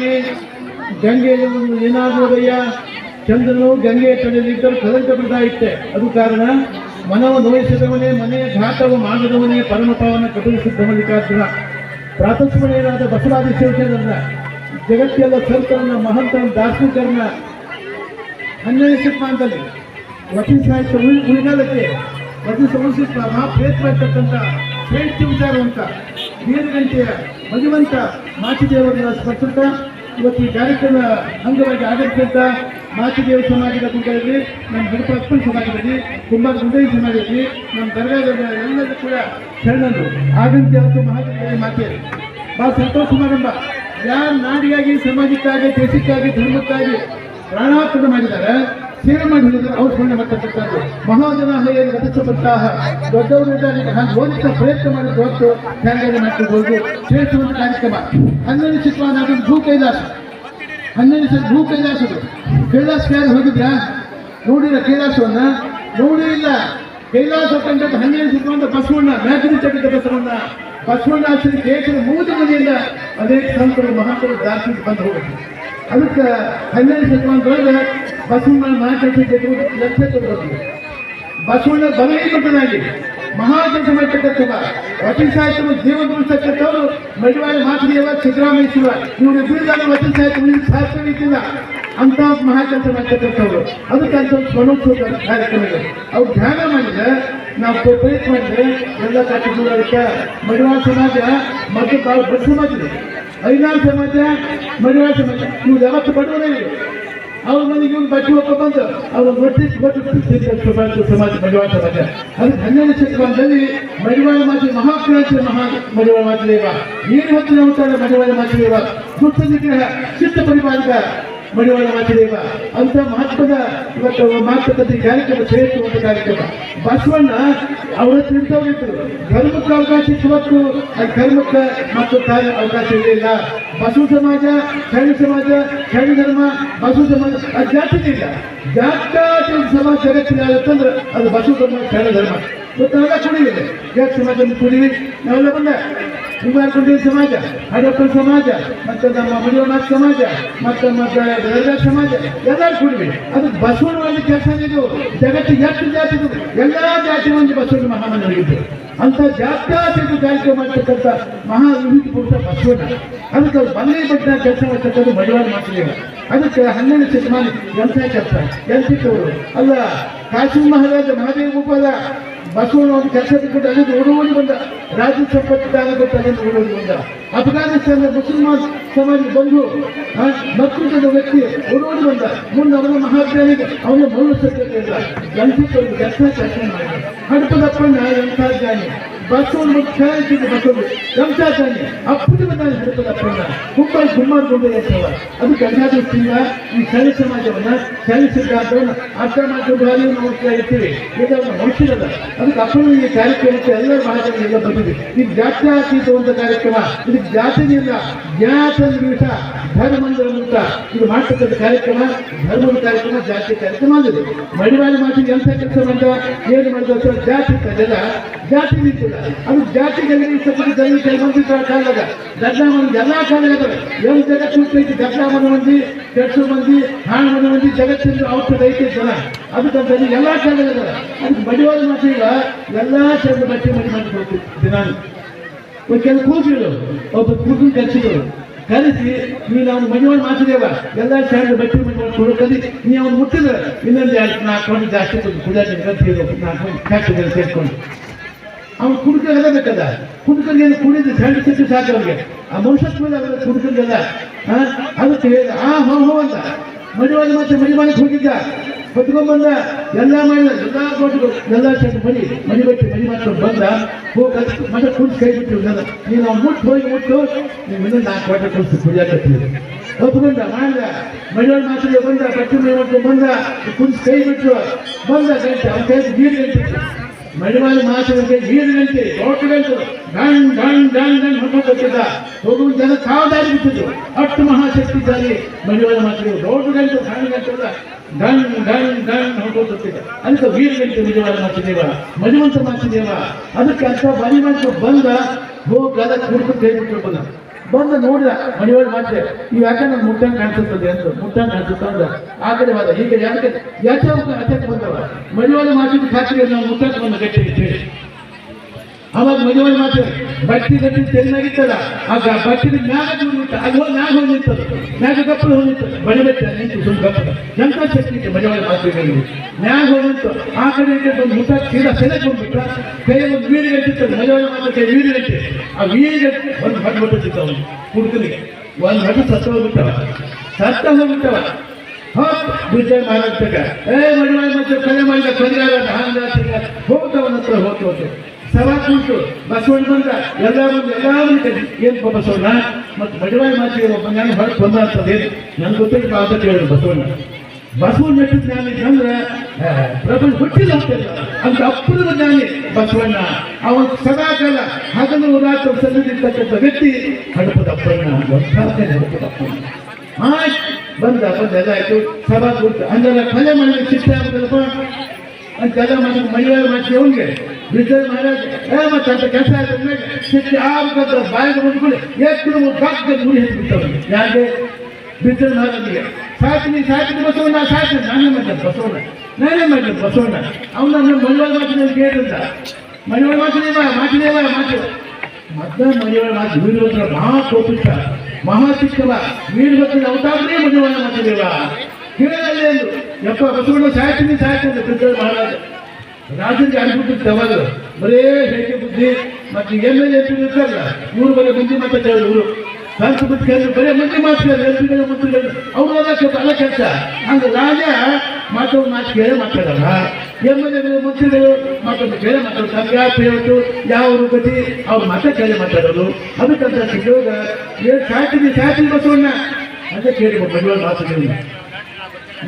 ವಿಶೇಷವಾಗಿ ಗಂಗೆ ಒಂದು ಏನಾಗುವುದಯ್ಯ ಚಂದ್ರನು ಗಂಗೆ ಕಡೆಯಲ್ಲಿದ್ದರೂ ಕಲಂಕ ಬಿಡ್ತಾ ಇತ್ತೆ. ಅದು ಕಾರಣ ಮನವ ನೋಯಿಸಿದವನೇ ಮನೆಯ ಘಾತವು ಮಾಡದವನೇ ಪರಮಪಾವನ ಕಟುಕಿಸಿದ್ದ ಮಲ್ಲಿಕಾರ್ಜುನ. ಪ್ರಾತಸ್ಮರಣೀಯರಾದ ಬಸವಾದಿ ಶಿವಚಂದ್ರನ ಜಗತ್ತೆಲ್ಲ ಸಂತರನ್ನ ಮಹಂತನ ದಾರ್ಶನಿಕರನ್ನ ಹನ್ನೆರಡು ಶತಮಾನದಲ್ಲಿ ವಸಿ ಸಾಹಿತ್ಯ ಉಳಿ, ಉಳಿಗಾಲಕ್ಕೆ ವಕೀಲ ಸಂಸ್ಥಿತ ಮಹಾ ಪ್ರಯತ್ನ ಇರ್ತಕ್ಕಂಥ ಶ್ರೇಷ್ಠ ವಿಚಾರವಂತ ನೀರುಗಂಟೆಯ ಮಧುವಂತ ಮಾಚಿದೇವರನ್ನ ಸ್ಮರಿಸುತ್ತಾ ಇವತ್ತು ಈ ಕಾರ್ಯಕ್ರಮ ಅಂಗವಾಗಿ ಆಗಮಿಸಿದ್ದ ಮಾಚಿದೇವ ಸಮಾಜದ ಗುಂಪಲ್ಲಿ ನಮ್ಮ ಗಣಪ ಅಪ್ಪನ ಸಮಾಜದಲ್ಲಿ ಕುಂಬಾರ ಗುಂಡೈ ಸಮಾಜದಲ್ಲಿ, ನಮ್ಮ ದರ್ಗಾದ ಎಲ್ಲರೂ ಕೂಡ ಶರಣರು. ಆಗಂತಿ ಅಂತೂ ಮಹಾತ್ಮ ಮಾತೆ. ಬಹಳ ಸಂತೋಷ ಸಮಾರಂಭ ಯಾರು ನಾಡಿಗಾಗಿ ಸಮಾಜಕ್ಕಾಗಿ, ದೇಶಕ್ಕಾಗಿ, ಧರ್ಮಕ್ಕಾಗಿ ಪ್ರಾಣಾರ್ಪಣೆ ಮಾಡಿದ್ದಾರೆ ಸೇವೆ ಸ್ಮರಣೆ ಮಾಡ್ತಕ್ಕಂಥದ್ದು ಮಹಾಜನ ಹೈಯಲ್ಲಿ ರಚಿಸಲ್ಪಟ್ಟಾಹ ದೊಡ್ಡವರು ನಾನು ಓದಿಕ ಪ್ರಯತ್ನ ಮಾಡಿದ್ದು ಹೊತ್ತು ತ್ಯಾಗ ಮಾಡ್ತಿರ್ಬೋದು ಶ್ರೇಷ್ಠವಾದ ಕಾರ್ಯಕ್ರಮ. ಹನ್ನೆರಡು ಅದೊಂದು ಭೂ ಕೈಲಾಸ. ಹನ್ನೆರಡು ಶತ ಭೂ ಕೈಲಾಸದು ಕೈಲಾಸ ಯಾರು ಹೋಗಿದ್ರಾ? ನೋಡಿರ ಕೈಲಾಸವನ್ನ? ನೋಡೇ ಇಲ್ಲ. ಕೈಲಾಸ ಕಂಡದ್ದು ಹನ್ನೆರಡು ಶತಮಾನದ ಬಸವಣ್ಣ. ಮ್ಯಾಗಡಿ ಚಕ್ರದ ಬಸವಣ್ಣ. ಬಸವಣ್ಣ ಆಚರಣೆ ದೇಶದ ಮೂಲ ಮನೆಯಿಂದ ಅನೇಕ ಸಂತರು ಮಹಾತ್ಮರು ದಾರ್ಶನಿಕ ಬಂದು ಹೋಗುತ್ತೆ ಅದಕ್ಕೆ ಹನ್ನೆರಡು ಶತಮಾನದೊಳಗೆ ಬಸವಣ್ಣ ಮಾತಾಡ್ಸಿದ್ದು ಲಕ್ಷ ಕೊಡಬೇಕು ಬಸವಣ್ಣ ಬಲಹೀನನಾಗಿ ಮಹಾಜನ ಮಾಡ್ತಕ್ಕಂಥವ ವಕೀಲ ಸಾಹಿತ್ಯ ಜೀವನ ಉಳಿಸ್ತಕ್ಕಂಥವ್ರು ಮಡಿವಾಳ ಮಾತೃದೇವ ಸಿದ್ದರಾಮಯ್ಯ ಶಿವ ಇವರು ಬಿರುದಾದ ವಕೀಲ ಸಾಹಿತ್ಯ ಸಾಹಿತ್ಯ ರೀತಿಯಿಂದ ಅಂತ ಮಹಾಜನ ಮಾಡ್ತಕ್ಕಂಥವ್ರು ಅದಕ್ಕೆ ಅಂತ ಸ್ವನೋತ್ಸವ ಕಾರ್ಯಕ್ರಮಗಳು. ಅವ್ರು ಧ್ಯಾನ ಮಾಡಿದ್ರೆ ನಾವು ಪ್ರ- ಪ್ರಯತ್ನ ಮಾಡಿದ್ರೆ ಎಲ್ಲ ಕಾರ್ಯಕ್ರಮಗಳಕ್ಕೆ ಮಡಿವಾಳ ಸಮಾಜ ಮತ್ತು ತಾವು ಬಸ್ ಸಮಾಜ ಐನಾರು ಸಮಾಜ ಮಡಿವಾಳ ಸಮಾಜ. ಇವ್ರು ಯಾವತ್ತು ಬಡವರೇ ಅವ್ರ ಮನೆಗೆ ಇವ್ರು ಬಟ್ಟೆ ಹೋಗ್ಕೊ ಬಂದು ಅವ್ರ ಬಟ್ಟೆ ಬಟ್ಟು ಸಮಾಜ ಮಡಿವಾಳ ಸಮಾಜ. ಅದು ಹನ್ನೆರಡು ಶತಮಾನದಲ್ಲಿ ಮಡಿವಾಳ ಮಾತೆ ಮಹಾಕ್ರಾಂತಿ ಮಹಾ ಮಡಿವಾಳ ಮಾತೃದೇವ ಏನು ಹೊತ್ತು ನಾವು ಮಡಿವಾಳ ಮಾತೃದೇವ ಸುತ್ತ ನಿಗ್ರಹ ಚಿತ್ತ ಪರಿಪಾಲಕ. ಮಡಿವಾಳ ಮಾತಿದೇವ ಅಂತ ಮಹತ್ವದ ಇವತ್ತು ಮಾತುಕತೆ ಕಾರ್ಯಕ್ರಮ ಶ್ರೇಷ್ಠವಾದ ಕಾರ್ಯಕ್ರಮ. ಬಸವಣ್ಣ ಅವರ ತಿಳಿದವರಿದ್ರು ಧರ್ಮಕ್ಕೆ ಅವಕಾಶ ಇತ್ತು ಆ ಧರ್ಮಕ್ಕೆ ಮತ್ತು ಕಾರ್ಯ ಅವಕಾಶ ಇರಲಿಲ್ಲ. ಬಸವ ಸಮಾಜ ಶರಣ ಸಮಾಜ ಶರಣ ಧರ್ಮ, ಬಸವ ಸಮಾಜ ಅದು ಜಾತಿ ಇಲ್ಲ. ಜಾತ್ಯಾತೀತ ಸಮಾಜ ಜಗತ್ತಿನಾಗುತ್ತಂದ್ರೆ ಅದು ಬಸವ ಧರ್ಮ ಶರಣ ಧರ್ಮ. ಇವತ್ತು ನಾವೆಲ್ಲ ಕುಡಿದಿದೆ ಜಾತಿ ಸಮಾಜದಲ್ಲಿ ಕುಡಿವಿ ನಾವೆಲ್ಲ ಬಂದ ಕುಮಾರಕೊಂಡಿ ಸಮಾಜ ಹರಪ್ಪನ ಸಮಾಜ, ಮತ್ತು ನಮ್ಮ ಮಡಿವಾಳ ಸಮಾಜ, ಮತ್ತು ನಮ್ಮ ದರ್ಗಾ ಸಮಾಜ ಎಲ್ಲರೂ ಕೂಡಿವಿ. ಅದು ಬಸವಣ್ಣ ಒಂದು ಕೆಲಸ ಇದು. ಜಗತ್ತು ಎಷ್ಟು ಜಾತಿ ಎಲ್ಲ ಜಾತಿ ಒಂದು ಬಸವನ ಮಹಾಮನಿಗಿದ್ದು ಅಂತ ಜಾತ್ಯಾತೀತ ಕಾರ್ಯಕ್ರಮ ಮಾಡ್ತಕ್ಕಂಥ ಮಹಾ ವಿವಿಧ ಪುರುಷ ಬಸವಣ್ಣ. ಅದಕ್ಕೆ ಅವ್ರು ಬಂದೇ ಬಟ್ಟಿನ ಕೆಲಸ ಮಾಡ್ತಕ್ಕಂಥ ಮಡಿವಾಳ ಮಾತುಗಳು ಅದಕ್ಕೆ ಹನ್ನೆರಡು ಶತಮಾನ ಎಂಥ ಕೆಲಸ ಎಂತಿದ್ದವರು ಅಲ್ಲ, ಕಾಶಿ ಮಹಾರಾಜ ಮಹಾದೇವ ಗೋಪಾಲ ಬಸವಣ್ಣ ಒಂದು ಕೆಲಸ ಬಿಟ್ಟು ಅಲ್ಲಿಂದ ಓಡೋಡಿ ಬಂದ. ರಾಜ್ಯ ಸಂಪತ್ತಿದ್ದಾಗ ಕೊಟ್ಟು ಅಲ್ಲಿಂದ ಓಡೋಡಿ ಬಂದ. ಅಫ್ಘಾನಿಸ್ತಾನದ ಮುಸಲ್ಮಾನ್ ಸಮಾಜ ಬಂದು ಮಕ್ಕಳ ವ್ಯಕ್ತಿ ಓಡೋಡಿ ಬಂದ. ಮುಂದೆ ಅವನ ಮಹಾಜ್ಞಾನಿಗೆ ಅವನ ಮೌಲ್ಯ ಸತ್ಯತೆ ಇಲ್ಲ ಗಂಟಿಕೊಂಡು ಕೆಲಸ ಕೆಲಸ ಮಾಡಿದ ಹಡಪದಪ್ಪಣ್ಣ ಎಂಥ ಜ್ಞಾನಿ ಬಸವಣ್ಣ ಮುಖ್ಯ ಇದ್ದಿದ್ದು ಬಸವಣ್ಣ ಎಂಥ ಜ್ಞಾನಿ ಅಪ್ಪನ ಮುಂಬೈ ಕುಮಾರ್ ಗೊಂಡೆ ಅಂತವ. ಅದು ಗಂಗಾದೃಷ್ಟಿಯಿಂದ ಈ ಶನಿ ಸಮಾಜವನ್ನ ಶನಿ ಸಿದ್ಧಾಂತವನ್ನು ಅರ್ಥ ಮಾಡ್ಕೊಂಡು ನೋಡ್ತಾ ಇರ್ತೀವಿ. ಇದನ್ನು ಮನುಷ್ಯರಲ್ಲ ಅದಕ್ಕೆ ಅಪ್ಪನ ಈ ಕಾರ್ಯಕ್ರಮಕ್ಕೆ ಎಲ್ಲ ಮಹಾಜನ ಎಲ್ಲ ಬಂದಿದೆ ಈ ಜಾತ್ಯಾತೀತ ಒಂದು ಕಾರ್ಯಕ್ರಮ. ಇದಕ್ಕೆ ಜಾತಿನಿಲ್ಲ ಜ್ಞಾತ ನಿಮಿಷ ಧರ್ಮಂದ್ರ ಮುಕ್ತ ಇದು ಮಾಡ್ತಕ್ಕಂಥ ಕಾರ್ಯಕ್ರಮ. ಧರ್ಮದ ಕಾರ್ಯಕ್ರಮ, ಜಾತಿ ಕಾರ್ಯಕ್ರಮ ಆಗಿದೆ. ಮಡಿವಾಳ ಮಾತಿಗೆ ಎಂಥ ಕೆಲಸ ಮಾಡಿದ? ಏನು ಮಾಡಿದ? ಅಂತ ಜಾತಿ ಜನ ಜಾತಿ ನಿಂತಿಲ್ಲ. ಅದು ಜಾತಿಗೆ ಸಪಡಿ ಜನ ಕೆಲವೊಂದಿದ್ರ ಕಾಲದ. ಗಡ್ಡಾಮನ ಎಲ್ಲ ಕಾಲದ ಏನು ಜಗತ್ತು ಐತಿ ಗಡ್ಡಾಮನ ಮಂದಿ ಕೆಡ್ಸೋ ಮಂದಿ, ಹಾಳು ಮನೆ ಮಂದಿ ಜಗತ್ತಿನ ಔಷಧ ಐತಿ ಜನ ಅದಕ್ಕಂತ ಎಲ್ಲ ಕಾಲದ ಅದಕ್ಕೆ ಮಡಿವಾಳ ಮಾತಿಲ್ಲ ಎಲ್ಲ ಚಂದ ಬಟ್ಟೆ ಮಡಿ ಮಾಡಿ ಕೊಡ್ತೀವಿ. ನಾನು. ಕೆಲವು ಕೂಸಿಗಳು ಒಬ್ಬ ಕೂಸಿನ ಕಲಿಸಿದ್ರು. ಕಲಿಸಿ, ನೀವು ನಾವು ಮನೆಯೊಳಗೆ ಮಾತಿದೇವ, ಎಲ್ಲ ಶಾಲೆ ಬಟ್ಟೆ ಕೊಡು, ಕಲಿ. ನೀ ಅವ್ನು ಮುಟ್ಟಿದ್ರೆ ಇನ್ನೊಂದು ಎರಡು ನಾಲ್ಕು ಮಂದಿ ಜಾಸ್ತಿ ಕೊಟ್ಟು ಹೇಳಿ ನಾಲ್ಕು ಮಂದಿ ಸೇರ್ಕೊಂಡು. ಅವ್ನು ಕುಡ್ಕಲ್ಲ ಬೇಕಲ್ಲ? ಕುಡ್ಕಲ್ಲಿ ಏನು ಕುಡಿದು ಸಣ್ಣ ಸಿಟ್ಟು ಸಾಕು ಅವ್ರಿಗೆ. ಆ ಮನುಷ್ಯ ಅವರ ಕುಡ್ಕಲ್ಲ ಅದಕ್ಕೆ ಹೇಳಿದ ಆ ಹೋ ಹೋ ಅಂತ. ಮಡಿವಾಗಿ ಮತ್ತೆ ಮಡಿವಾಳಿಗೆ ಹೋಗಿದ್ದ. ಹೊತ್ಕೊಂಡ್ಬಂದ ಎಲ್ಲ ಮಾಡಿದ ಎಲ್ಲ ಕೊಟ್ಟು ಎಲ್ಲ ಸಣ್ಣ ಮಡಿ ಮಡಿ ಬಟ್ಟೆ, ಮಡಿ ಮಾಡ್ಕೊಂಡು ಬಂದ. ಹೋಗಿ ಮತ್ತೆ ಕುಡಿದು ಕೈ ಬಿಟ್ಟು ನೀನು ಅವ್ನು ಮುಟ್ಟು, ಹೋಗಿ ಮುಟ್ಟು. ನೀವು ಇನ್ನೊಂದು ನಾಲ್ಕು ವಾಟ ಕುಡಿಸಿ ಕುಡಿಯಾಕತ್ತೀವಿ ಒಪ್ಕೊಂಡ ಮಾಡಿದ. ಮಡಿವಾಳ ಮಾತ್ರ ಬಂದ ಕಟ್ಟಿ ಮಾಡ್ಕೊಂಡು ಬಂದ. ಕುಡಿಸಿ ಕೈ ಬಿಟ್ಟು ಬಂದ ಗಂಟೆ. ಅವ್ನ ಕೈ ನೀರು ಗಂಟೆ ಮಡಿವಾಳ ಮಾತಿನಂತೆ ನೀರಿನಂತೆ ಲೋಟದಂತೆ ಡಂಗ್ ಡಂಗ್ ಡಂಗ್ ಗಣ್ ಹೊರಟಿದ್ದ ಹೋಗುವ ಜನ ಕಾವದಾರಿ ಬಿಟ್ಟಿದ್ದು ಅಷ್ಟು ಮಹಾಶಕ್ತಿ ಜಾರಿ ಮಡಿವಾಳ ಮಾತಿಗೆ ಗಂಟು ಡಂಗ್ ಡಂಗ್ ಡಂಗ್ ಗಣ್ ಹೊರಟೋಗ್ತಿದ್ದ ಅದಕ್ಕೆ ವೀರಗಂತೆ ಮಡಿವಾಳ ಮಣಿವಂತ ಮಡಿವಂತ ಮಾತುದೇವ ಅದಕ್ಕೆ ಅಂತ ಬಲಿ ಮಾಡ್ಕೊಂಡು ಬಂದ ಹೋಗಿ ಅದಕ್ಕೆ ಕೈ ಬಿಟ್ಟು ಬಂದ ಬಂದು ನೋಡಿದ ಮನೆಯೊಳಗೆ ಮಾಡಿದೆ ಈ ಯಾಕೆ ನನ್ನ ಮುಟ್ಟಂಗ್ ಕಾಣಿಸುತ್ತದೆ ಅಂತ, ಮುಟ್ಟಂಗ್ ಕಾಣಿಸುತ್ತ ಅಂದ ಆ ಈಗ ಯಾಕೆ ಯಾಕೆ ಅಚ್ಚಕ್ಕೆ ಬಂದವ? ಮನೆಯೊಳಗೆ ಮಾತಿದ ಖಾತ್ರಿ ನಾವು ಮುಟ್ಟಕ್ಕೆ ಬಂದ ಗಟ್ಟಿ ಅವಾಗ ಮದುವೆ ಮಾತ್ರ ಬಟ್ಟಿ ಗಟ್ಟಿ ಚೆನ್ನಾಗಿತ್ತಲ್ಲ ಆಗ ಬಟ್ಟಿ ಮ್ಯಾಗ ಹೋಗಿತ್ತ ಅದು ಹೋಗಿ ಮ್ಯಾಗ ಹೋಗಿ ನಿಂತದ ಮ್ಯಾಗ ಗಪ್ಪಲು ಹೋಗಿ ನಿಂತದ ನಿಂತು ಸುಮ್ ಗಪ್ಪ. ಎಂತ ಶಕ್ತಿ ಇತ್ತು ಮದುವೆ ಮಾತುಗಳಿಗೆ ಮ್ಯಾಗ ಹೋಗಿ ನಿಂತು, ಆ ಕಡೆ ಈ ಕಡೆ ಬಂದು ಮುಟ್ಟ ಸೀದಾ ಸೆಲೆಕ್ ಬಂದ್ಬಿಟ್ಟ. ಕೈ ಒಂದು ವೀರಿ ಗಟ್ಟಿತ್ತು ಮದುವೆ ಮಾತ್ರ ವೀರಿ ಗಟ್ಟಿ. ಆ ವೀರಿ ಗಟ್ಟಿ ಒಂದು ಹಟ್ಟು ಬಿಟ್ಟಿತ್ತು ಅವನು ಹುಡುಗನಿಗೆ ಒಂದು ಹಟ್ಟು ಸತ್ತ ಹೋಗ್ಬಿಟ್ಟವ. ಸತ್ತ ಹೋಗ್ಬಿಟ್ಟವ. ವಿಜಯ ಮಹಾರಾಜ ಏ ಮದುವೆ ಮತ್ತೆ ಕಲೆ ಮಾಡಿದ ಕಲಿಗಾರ ಹೋಗ್ತಾವನ ಹತ್ರ ಹೋಗ್ತಾ ಹೋಗ್ತೇವೆ ಉಂಟು ಬಸವಣ್ಣ ಬಂದ ಎಲ್ಲ ಬಂದು ಬಸವಣ್ಣ? ಮತ್ತೆ ಮಡಿವಾಳ ಮಾತಿಗೆ ಒಬ್ಬ ನಾನು ಹೊರಗೆ ಬಂದ ಅಂತದೇನು ನನ್ಗೆ ಗೊತ್ತಿಲ್ಲ ಅಂತ ಕೇಳಿದ್ರು ಬಸವಣ್ಣ. ಬಸವಣ್ಣ ಎಷ್ಟು ಜ್ಞಾನ ಅಂದ್ರೆ ಪ್ರಪಂಚ ಹುಟ್ಟಿಲ್ಲ ಅಂತಿಲ್ಲ ಅಂತ ಅಪ್ಪುರದ ಜ್ಞಾನಿ ಬಸವಣ್ಣ. ಅವನ ಸದಾ ಕಾಲ ಹಗಲು ರಾತ್ರಿ ಸಲ್ಲದಿರ್ತಕ್ಕಂಥ ವ್ಯಕ್ತಿ ಹಡಪದಪ್ಪಣ್ಣ ಹಡಪದ ಅಪ್ಪಣ್ಣ ಆಯ್ತು, ಬಂದ ಬಂದ, ಎಲ್ಲ ಆಯ್ತು. ಸಭಾ ಕೂತು ಅಂದ್ರೆ ಕಲೆ ಮಾಡಿ ಶಿಕ್ಷೆ ಆಗ್ತದಪ್ಪ ಅಂತೆಲ್ಲ ಮತ್ತೆ ಮಹಿಳೆಯರು ಮತ್ತೆ ಅವನಿಗೆ ಬಿದ್ದರ್ ಮಹಾರಾಜ್ ಏ ಮತ್ತೆ ಅಂತ ಕೆಲಸ ಆದ್ರೆ ಸಿಕ್ಕಿ ಆಗ್ಬೇಕಂತ ಬಾಯಿಗೆ ಬಂದ್ಕೊಂಡು ಎಷ್ಟು ಕಾಕ ಮುರಿ ಹಿಡ್ಬಿಟ್ಟವನು ಯಾಕೆ ಬಿದ್ದರ್ ಮಹಾರಾಜಿಗೆ ಸಾಕಿನಿ ಸಾಕಿನಿ ಬಸವಣ್ಣ, ಸಾಕಿ ನಾನೇ ಮಾಡಿದೆ ಬಸವಣ್ಣ. ನಾನೇ ಮಾಡಿದೆ ಬಸವಣ್ಣ. ಅವನ ಮನೆಯೊಳ ಮಾತಿನ ಕೇಳಿದ ಮನೆಯೊಳ ಮಾತಿನೇವ ಮಾತಿನೇವ ಮಾತು ಮತ್ತೆ ಮನೆಯೊಳ ಮಾತು ವೀರಭದ್ರ ಮಹಾ ಕೋಪಿಷ್ಟ ಮಹಾ ಚಿಕ್ಕವ ವೀರಭದ್ರ ಅವತಾರನೇ ಮನೆಯೊಳ ಮಾತಿದೇವ ಕೇಳಲ್ಲ ಎಂದು ಯಪ್ಪ ಬಸವಣ್ಣ ಸಾಯ್ತೀನಿ ಸಾಯ್ತೀನಿ ಬಿದ್ದರ್ ಮಹಾರಾಜ. ರಾಜರಿಗೆ ಬುದ್ಧಿ ಅವಾಗ ಬರೇ ಹೇಗೆ ಬುದ್ಧಿ, ಮತ್ತೆ ಎಂ ಎಲ್ ಎ ಇರ್ತಾರಲ್ಲ ಇವ್ರು ಬರೀ ಮುಂದೆ ಮಾತಾಡ್ತಾರೆ ಇವರು. ಬುದ್ಧಿ ಬಿಟ್ಟು ಕೇಳಿದ್ರು, ಬರೀ ಮುಂದೆ ಮಾತಾಡ್ತಾರೆ, ಎಂ ಪಿಗಳು ಮಂತ್ರಿಗಳು ಅವ್ರು ಅದಕ್ಕೆ ಅಲ್ಲ ಕೆಲಸ. ಹಂಗೆ ರಾಜ ಮಾತಾಡೋ ಮಾತು ಕೇಳಿ ಮಾತಾಡಲ್ಲ. ಎಂ ಎಲ್ ಎಗಳು ಮಂತ್ರಿಗಳು ಮಾತಾಡೋದು ಕೇಳಿ ಮಾತಾಡೋದು ಯಾವ ಹೇಳ್ತು ಯಾವ ಗತಿ ಅವ್ರು ಮಾತಾ ಕೇಳಿ ಮಾತಾಡೋದು. ಅದಕ್ಕಂತ ಸಿಗೋಗ ಏನು ಸಾಕಿದ್ವಿ ಸಾಕಿದ್ವಿ ಬಸವಣ್ಣ. ಅಂತ ಕೇಳಿ ಮದುವೆ ಮಾತಾಡಿಲ್ಲ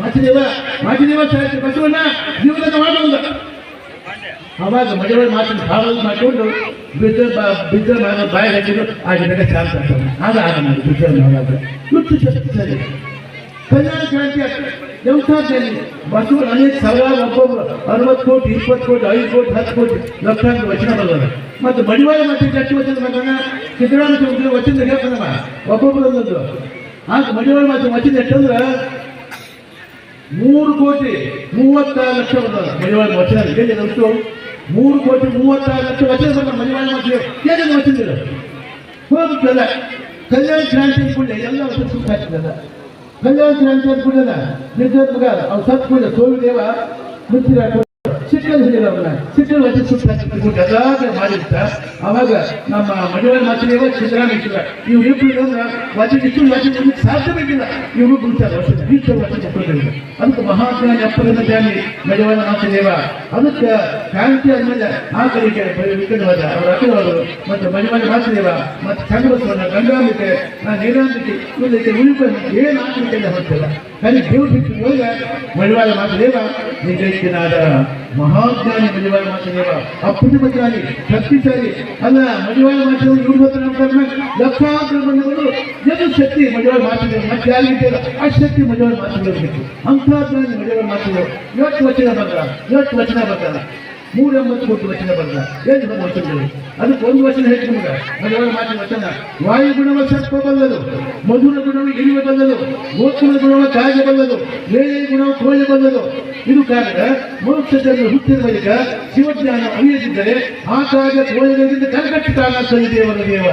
ಮಾತಿದೇವ ಮಾಚಿದೇವ ಸಾಹಿತ್ಯ ಬಸವಣ್ಣ ಜೀವನದ ಮಾಡೋದ ಅವಾಗ ಮದುವೆ ಮಾತಿನ ಭಾವದಲ್ಲಿ ಮಾಡಿಕೊಂಡು ಬಿದ್ದ ಬಿದ್ದ ಮಾನ ಬಾಯಿ ಹಾಕಿದ್ರು ಆ ಜನಕ್ಕೆ ಶಾಂತ ಆಗ್ತಾನೆ. ಆಗ ಆಗ ಬಿದ್ದ ಮಹಾರಾಜ ಹುಟ್ಟು ಶಕ್ತಿ ಸರಿ ಕಲ್ಯಾಣ ಕ್ರಾಂತಿ ಬಸವಣ್ಣ ಅನೇಕ ಸಾವಿರಾರು ಒಬ್ಬೊಬ್ಬರು ಅರವತ್ತು ಕೋಟಿ, ಇಪ್ಪತ್ತು ಕೋಟಿ, ಐದು ಕೋಟಿ, ಹತ್ತು ಕೋಟಿ, ಲಕ್ಷಾಂತರ ವಚನ ಬರೋದು ಮತ್ತು ಮಡಿವಾಳ ಮತ್ತೆ ಜಟ್ಟಿ ವಚನ ಬಂದಾಗ ಸಿದ್ದರಾಮಯ್ಯ ವಚನ ಹೇಳ್ತಾನಮ್ಮ ಒಬ್ಬೊಬ್ಬರು ಒಂದೊಂದು. ಆಗ ಮಡಿವಾಳ ಮತ್ತೆ ವಚನ ಎಷ್ಟಂದ್ರೆ? ಮೂರು ಕೋಟಿ ಮೂವತ್ತಾರು ಲಕ್ಷ ಮಡಿವಾಳ ವಚನ ಹೇಗೆ ನಮ್ಸು ಮೂರು ಕೋಟಿ ಮೂವತ್ತಾರು ಲಕ್ಷ ವಚನ ಬಂದ ಮಡಿವಾಳ ಮಧ್ಯೆ ಹೇಗೆ ವಚನ ಹೋಗುತ್ತಲ್ಲ ಕಲ್ಯಾಣ ಕ್ರಾಂತಿ ಅನ್ಕೊಂಡೆ ಎಲ್ಲ ವಚನ ಸುಖ ಹಾಕಿದಲ್ಲ ಕಲ್ಯಾಣ ಕ್ರಾಂತಿ ಅನ್ಕೊಂಡಲ್ಲ ನಿರ್ಧಾರ ಮಗ, ಅವ್ರು ಸತ್ಕೊಂಡ ಸೋಲು ದೇವ ಸಿಕ್ಕಲ್ ಹಿಡಿಯಲ್ಲ ಅವ್ರನ್ನ ಸಿಕ್ಕಲ್ ವಚನ ಹಾಕಿದ್ರು ಎಲ್ಲ ಮಾಡಿರ್ತ ಅವಾಗ ನಮ್ಮ ಮಡಿವಾಳ ಮಾತಿನೇವ ಸಿದ್ದರಾಮೇಶ್ವರ ನೀವು ಇಬ್ಬರು ವಚನ ಇಷ್ಟು ವಚನ ಮುಗಿಕ್ ಸಾಧ್ಯವಾಗಿಲ್ಲ ಇವರು ಬಿಡ್ತಾರೆ ವಚನ ವಚನ ಕೊಟ್ಟಿಲ್ಲ ಅದಕ್ಕೆ ಮಹಾತ್ಮ ಅಪ್ಪಗನ ಜ್ಞಾನಿ ಮಡಿವಾಳ ಮಾತಿನೇವ ಅದಕ್ಕೆ ಕ್ರಾಂತಿ ಆದ್ಮೇಲೆ ಆ ಕಲಿಕೆ ವಿಕಟವಾದ ಅವರ ಅಕ್ಕವರು ಮತ್ತು ಮಡಿವಾಳ ಮಾತಿನೇವ ಮತ್ತು ಚಂದ್ರಬಸವಣ್ಣ ಗಂಗಾಂಬಿಕೆ ನಾನು ನೀರಾಂಬಿಕೆ ಇವರಿಗೆ ಉಳಿಪ ಏನು ಆಗಲಿಕ್ಕೆಲ್ಲ ಹೊರತಿಲ್ಲ కానీ దేవుడు బిడ్డలేగా మడివాళ్ళ మాట లేవా నిజైక్యనాథ మహాజ్ఞాని మడివాళ్ళ మాట లేవా అప్పుడు మధ్యాన్ని తప్పించాలి అలా మడివాళ్ళ మాట ఊడిపోతున్న ಲಕ್ಷಾಂತರ ಬಂಧುಗಳು ಎದು ಶಕ್ತಿ ಮಡಿವಾಳ ಮಾತಿದ್ರು ಮತ್ತೆ ಯಾರಿಗಿದ್ದೀರ ಆ ಶಕ್ತಿ ಮಡಿವಾಳ ಮಾತಿದ್ರು ಅಂತ ಮಡಿವಾಳ ಮಾತಿದ್ರು ಇವತ್ತು ವಚನ ಬಂದ್ರ ಇವತ್ತು ವಚನ ಬರ್ತಾರ ಮೂರ ಎಂಬತ್ತು ಕೋಟಿ ವಚನ ಬಂದ. ಏನು ನಮ್ಮ ವಚನಗಳು ಅದಕ್ಕೆ ಒಂದು ವಚನ ಹೇಳಿ ನಿಮಗೆ. ಮಡಿವಾಳ ಮಾಡಿದ ವಚನ? ವಾಯು ಗುಣವ ಬಲ್ಲದು, ಮಧುರ ಗುಣವ ಇಳಿವ ಬಲ್ಲದು, ಗೋಕುಲ ಗುಣವ ಕಾಯ ಬಲ್ಲದು ವೇಳೆ ಗುಣವ ಕೋಯ ಬಲ್ಲದು. ಇದು ಕಾರಣ ಮೋಕ್ಷದಲ್ಲಿ ಹುಟ್ಟಿದ ಬಳಿಕ ಶಿವಜ್ಞಾನ ಅರಿಯದಿದ್ದರೆ ಆ ಕಾಯ ಕೋಯದಿಂದ ಕಲ್ಕಟ್ಟಿ ಕಾಲ ಸರಿದೇವರ ದೇವ.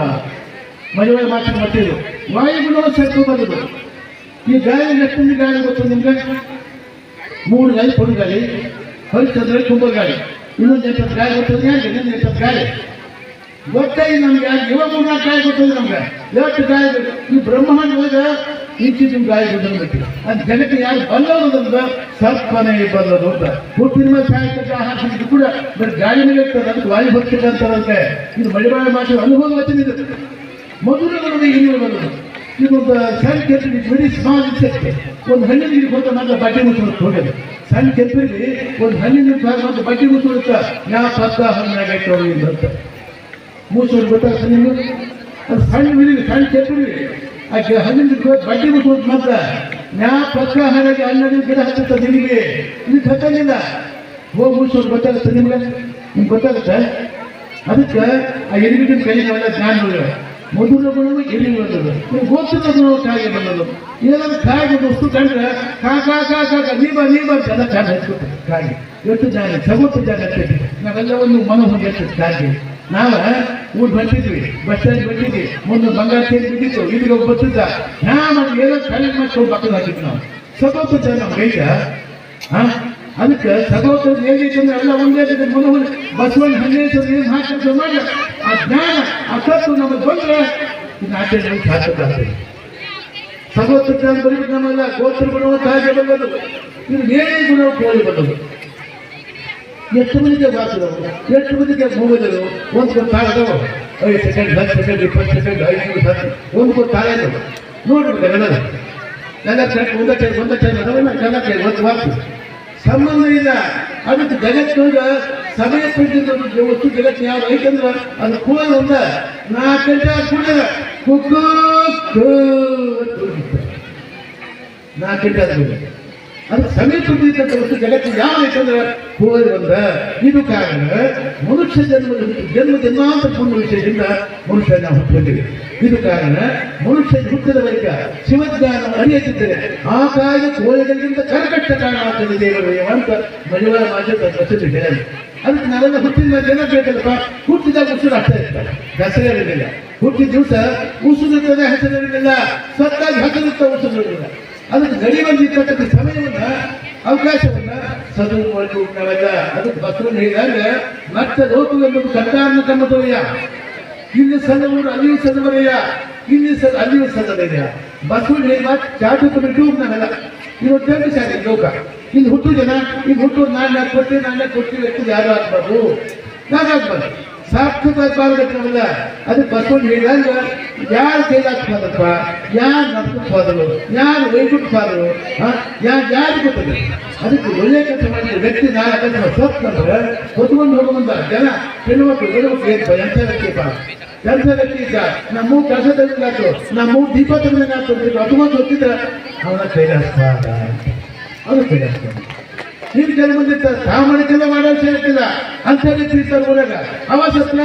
ಮಡಿವಾಳ ಮಾತಿನ ಮತ್ತಿದು ವಾಯು ಗುಣವ ಬಲ್ಲದು. ಈ ಗಾಯ ಎಷ್ಟೊಂದು ಗಾಯ ಗೊತ್ತು ನಿಮ್ಗೆ? ಮೂರು ಗಾಳಿ ಕೊಡು ಗಾಳಿ, ಹರಿಚಂದ್ರ ತುಂಬ ಗಾಳಿ. ಇನ್ನೊಂದು ಎಂಟತ್ತು ಗಾಳಿ ಗೊತ್ತದ ಇನ್ನೊಂದು ಎಂಟತ್ತು ಕಾಯಿ. ಗೊತ್ತಾಗಿ ನಮ್ಗೆ ಇವಾಗ ಮೂರ್ನಾಲ್ಕು ಕಾಯ್ ಗೊತ್ತದ ನಮ್ಗೆ? ಎಷ್ಟು ಬೇಕು? ಈ ಬ್ರಹ್ಮಾಂಡ ಒಳಗೆ ಇಂಚಿನ ಕಾಯಿ ಗೊತ್ತಿಲ್ಲ ಅದು ಜಗತ್ತು ಯಾರು ಬಲ್ಲೋದಂದ್ರೆ ಸರ್ಪನೆ ಬಲ್ಲದು ಅಂತ. ಹುಟ್ಟಿನ ಮೇಲೆ ಸಾಹಿತ್ಯಕ್ಕೆ ಆಹಾರ ಸಿಕ್ಕಿದ್ದು ಕೂಡ, ಬರೀ ಗಾಳಿ ಮೇಲೆ ಇರ್ತದೆ, ಅದಕ್ಕೆ ವಾಯು ಭಕ್ತಿ ಅಂತಾರಂತೆ. ಇದು ಮಡಿವಾಳ ಮಾತು ಅನುಭವ ವಚನಿದೆ ಇದು. ಮಧುರ ಬರೋದು ಇಳಿಯುವ ಬರೋದು ಇದೊಂದು ಸಣ್ಣ ವೆರಿ ಸ್ಮಾಲ್ ಒಂದು ಹಣ್ಣಿನ ನೀರು ಹೋದ ಮಾತ್ರ ಬಟ್ಟೆ ಮುಚ್ಚಿ ಹೋಗೋದು ಸಣ್ಣ ಕೆಂಪಲ್ಲಿ ಒಂದು ಹಣ್ಣಿನ ಮಾತ್ರ ಬಟ್ಟೆ ಮುಚ್ಚುತ್ತ ಯಾವ ಪಕ್ಕ ಹಣ್ಣಾಗೈತೆ ಅವ್ರಿಗೆ ಅಂತ. ಮೂಸೋದು ಗೊತ್ತಾಗ್ತದೆ ನಿಮ್ಗೆ? ಅದು ಸಣ್ಣ ಬಿಡಿರಿ ಸಣ್ಣ ಕೆಂಪಿರಿ ಆ ಹಣ್ಣಿನ ಬಟ್ಟೆ ಮುಚ್ಚುತ್ತೆ ಮಾತ್ರ ಯಾ ಪಕ್ಕ ಹಾಗಾಗಿ ಹಣ್ಣಿನ ಗಿಡ ಹಚ್ಚುತ್ತ ನಿಮಗೆ ನಿಮ್ಗೆ ಗೊತ್ತಾಗಿಲ್ಲ ಹೋಗಿ ಮೂಸೂರು ಗೊತ್ತಾಗುತ್ತೆ ನಿಮ್ಗೆ? ನಿಮ್ಗೆ ಗೊತ್ತಾಗುತ್ತೆ? ಅದಕ್ಕೆ ಆ ಎಲಿಬಿಟಿನ ಕೈ ನಾವೆಲ್ಲ ಜ್ಞಾನಗಳು. ಮಧುರ ಗುಣವು ಎಲ್ಲಿ ಬಂದದು ನೀವು ಗೋಚರ ಗುಣವು ಕಾಯಿಗೆ ಬಂದದ್ದು. ಏನಾದ್ರು ಕಾಯಿಗೆ ವಸ್ತು ಕಂಡ್ರೆ ಕಾ ಕಾ ಕಾ ಕಾ ನೀ ಬಾ ನೀ ಬಾ ಎಲ್ಲ ಕಾಯಿ ಹಚ್ಕೊತಾರೆ ಕಾಯಿ ಎಷ್ಟು ಜಾಗ? ಸವತ್ತು ಜಾಗ ಹಚ್ಚಿ ನಾವೆಲ್ಲ ಒಂದು ಮನ ಹೊಂದಿರ್ತದೆ ಕಾಗೆ. ನಾವ ಊರು ಬಂದಿದ್ವಿ ಬಸ್ ಸ್ಟ್ಯಾಂಡ್ ಬಂದಿದ್ವಿ ಮುಂದೆ ಬಂಗಾರ ಸೇರಿ ಬಿದ್ದಿತ್ತು, ಇಲ್ಲಿಗೆ ಒಬ್ಬ ಬರ್ತಿದ್ದ. ನಾ ಮತ್ತೆ ಏನೋ ಕಲೆಕ್ಟ್ ಮಾಡ್ಕೊಂಡು ಪಕ್ಕದ ಹಾಕಿದ್ವಿ ನಾವು. ಸವತ್ತು ಜನ ಕೈಗ ಹಾ ಅದಕ್ಕೆ ಸಗೋತ್ರ ಹೇಗಿತ್ತಂದ್ರೆ ಎಲ್ಲ ಒಂದೇ ಜೊತೆ ಮನೋಹರ ಬಸವಣ್ಣ ಹನ್ನೆರಡು ಸಾವಿರ ಏನು ಹಾಕಿದ್ರೆ ಮಾಡಿ ಆ ಜ್ಞಾನ, ಆ ನಮಗೆ ಬಂದ್ರೆ ಇನ್ನು ಆಚರಣೆ ಸಾಧ್ಯತೆ ಸಗೋತ್ರ ಜ್ಞಾನ ಬರೀಬೇಕು ನಮ್ಮೆಲ್ಲ ಗೋತ್ರ ಗುಣವು ಸಹಜ ಬಂದದ್ದು. ಇದು ಏನೇ ಗುಣವು ಕೋಳಿ ಬಂದದ್ದು? ಎಷ್ಟು ಮಂದಿಗೆ ಬಾಕಿದವು ಎಷ್ಟು ಮಂದಿಗೆ ಮೂವದರು ಒಂದು ಕೊಟ್ಟು ತಾಳದವು ಐದು ಸೆಕೆಂಡ್ ಹತ್ತು ಸೆಕೆಂಡ್ ಇಪ್ಪತ್ತು ಸೆಕೆಂಡ್ ಐದು ನಿಮಿಷ ಹತ್ತು ಒಂದು ಕೊಟ್ಟು ಇದ್ದವು ನೋಡ್ಬೇಕು ಎಲ್ಲ ಎಲ್ಲ ಚೆಕ್, ಒಂದ ಚೆಕ್ ಒಂದ ಚೆಕ್ ಅದವೆಲ್ಲ ಚೆಕ್ ಒಂದು ಬಾಸು ಸಂಬಂಧ ಇಲ್ಲ. ಅದಕ್ಕೆ ಜಗತ್ತಿನ ಸಮಯ ಪಡೆದ ವಸ್ತು ಜಗತ್ತು ಯಾವ್ದು ಐತಂದ್ರೆ ಅದು ಕೂಡ ಒಂದ ನಾಲ್ಕು ಗಂಟೆ ಕೂಡ ಕುಕ್ಕು ನಾಲ್ಕು ಗಂಟೆ ಆದ್ಮೇಲೆ ಅದು ಸಮಯ ಪಡೆದಿದ್ದಂಥ ವಸ್ತು ಜಗತ್ತು ಯಾವ ಐತಂದ್ರೆ ಕೋರಿ ಒಂದ. ಇದು ಕಾರಣ ಮನುಷ್ಯ ಜನ್ಮ ಜನ್ಮ ಜನ್ಮಾಂತ ಪೂರ್ಣ ವಿಷಯದಿಂದ ಮನುಷ್ಯ ನಾವು ಹುಟ್ಟಿದ್ದೀವಿ ಇದು ಕಾರಣ ಮನುಷ್ಯ ಹುಟ್ಟಿದ ಬಳಿಕ ಶಿವಜ್ಞಾನ ಅರಿಯದಿದ್ದರೆ ಆ ಕಾಯ ಕೋಲಗಳಿಗಿಂತ ಕರಕಟ್ಟ ಕಾರಣ ಆಗ್ತದೆ ದೇವರು ಅಂತ ಮಜವಾರ ಮಾಜಿ ಪ್ರಸಿದ್ಧ ಹೇಳಿ ಅದಕ್ಕೆ ನಾವೆಲ್ಲ ಹುಟ್ಟಿದ ಜನ ಬೇಕಲ್ಲಪ್ಪ? ಹುಟ್ಟಿದಾಗ ಉಸಿರು ಆಗ್ತಾ ಇರ್ತಾರೆ ಹೆಸರಿರಲಿಲ್ಲ. ಹುಟ್ಟಿದ ದಿವಸ ಉಸಿರಿರ್ತದೆ ಹೆಸರಿರಲಿಲ್ಲ. ಸತ್ತಾಗಿ ಹಸಿರುತ್ತ ಉಸಿರಿರಲಿಲ್ಲ ಅದಕ್ಕೆ ಗಡಿ ನಡೆಯುವಂತ ಸಮಯವನ್ನ, ಅವಕಾಶವನ್ನ ಸದುಪಯೋಗ ನಾವೆಲ್ಲ ಅದಕ್ಕೆ ಬಸವಣ್ಣ ಹೇಳಿದಾಗ ಮತ್ತೆ ಲೋಕವೆಂಬುದು ತಮ್ಮ ಕಮ್ಮದವಯ್ಯ ಇಲ್ಲಿ ಸಣ್ಣವರು ಅಲ್ಲಿಯೂ ಸಣ್ಣವರಯ್ಯ ಇಲ್ಲಿ ಸಲ ಅಲ್ಲಿಯೂ ಸಣ್ಣವರಯ್ಯ ಬಸವಣ್ಣ ಹೇಳಿ ಮಾತು ಚಾಟು ಬಿಟ್ಟು ನಾವೆಲ್ಲ ಇವತ್ತು ಲೋಕ. ಇಲ್ಲಿ ಹುಟ್ಟು ಜನ ನಿನ್ ಹುಟ್ಟು ನಾನು ಯಾಕೆ ಕೊಡ್ತೀನಿ ನಾನು ಯಾಕೆ ಕೊಡ್ತೀವಿ ಎಷ್ಟು ಯಾರು ಆಗ್ಬಾರ್ದು? ನಾನಾಗ್ಬಾರ್ದು ಸಾರ್ಥಕವಾಗಬೇಕಲ್ಲ ಅದಕ್ಕೆ ಬಸವಣ್ಣ ಹೇಳಿದಾಗ, ಯಾರು ಕೈಲಾಗ್ತದಪ್ಪ ಯಾರು ನರ್ಕಕ್ಕೆ ಹೋದರು ಯಾರು ವೈಕುಂಠ ಹೋದರು ಯಾರು ಯಾರು ಗೊತ್ತದೆ ಅದಕ್ಕೆ ಒಳ್ಳೆ ಕೆಲಸ ಮಾಡಿದ ವ್ಯಕ್ತಿ ನಾಳೆ ಅದನ್ನು ಸತ್ತಂದ್ರೆ ಹೊತ್ಕೊಂಡು ಹೋಗುವಂತ ಜನ ಹೆಣ್ಮಕ್ಳು ಗಣಮಕ್ಳು ಏನು ಎಂಥ ವ್ಯಕ್ತಿಪ್ಪ ಎಂಥ ವ್ಯಕ್ತಿ ಇದ್ದ? ನಮ್ಮ ಕೆಲಸ ತೆಗೆದಾತು ನಮ್ಮ ದೀಪ ತೆಗೆದಾತು ಹತ್ತೊಂಬತ್ತು ಗೊತ್ತಿದ್ರೆ ಅವನ ಕೈಲಾಸ್ತಾರ ಅವನು ಕೈಲಾಸ್ತಾನೆ ನೀನು ಜನ ಬಂದಿರ್ತಾರೆ ಸಾಮಾನ್ಯಕ್ಕೆಲ್ಲ ಮಾಡೋ ಸೇರ್ತಿಲ್ಲ ಅಂತ ಹೇಳ್ತಿರ್ತಾರೆ ಊರಾಗ. ಅವ ಸತ್ಲ,